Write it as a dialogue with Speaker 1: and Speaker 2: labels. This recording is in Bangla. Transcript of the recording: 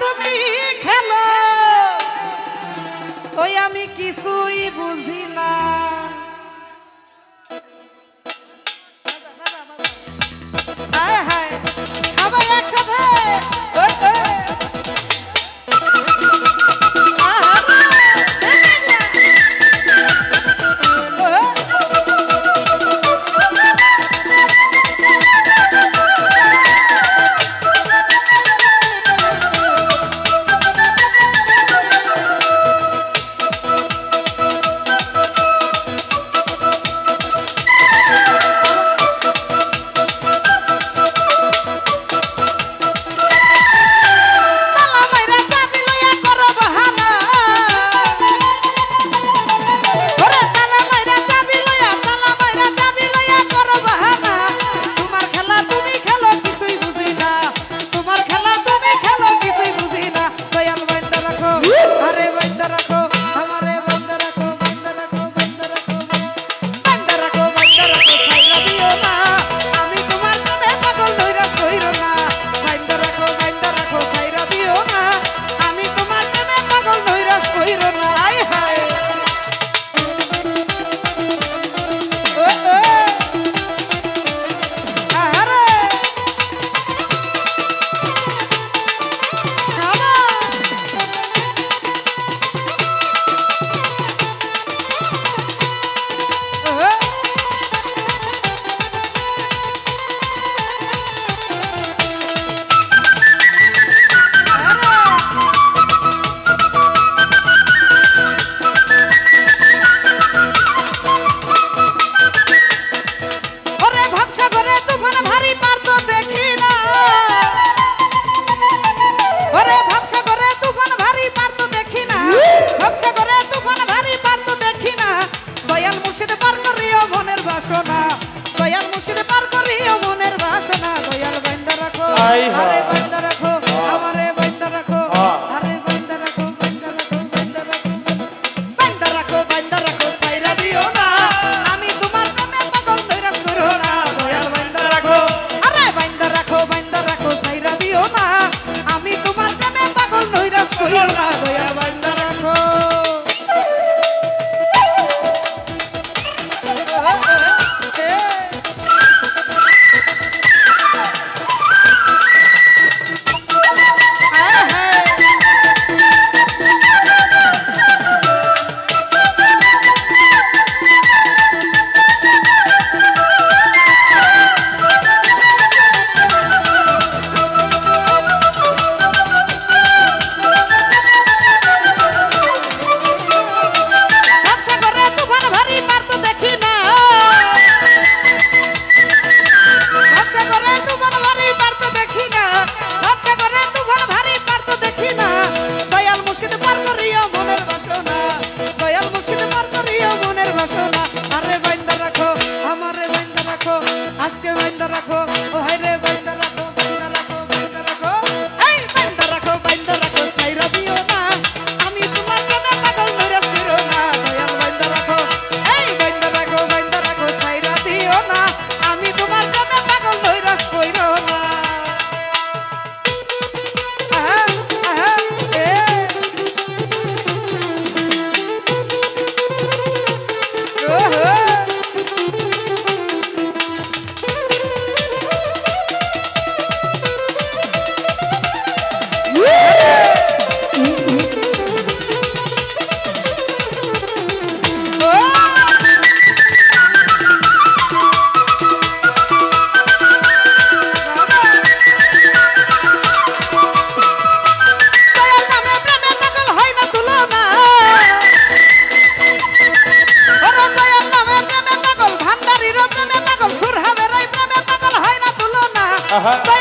Speaker 1: তুমি বাসনা দয়াল মুশির পার করিও মনের বাসনা দয়াল বাইন্দা রাখো। আরে
Speaker 2: Hare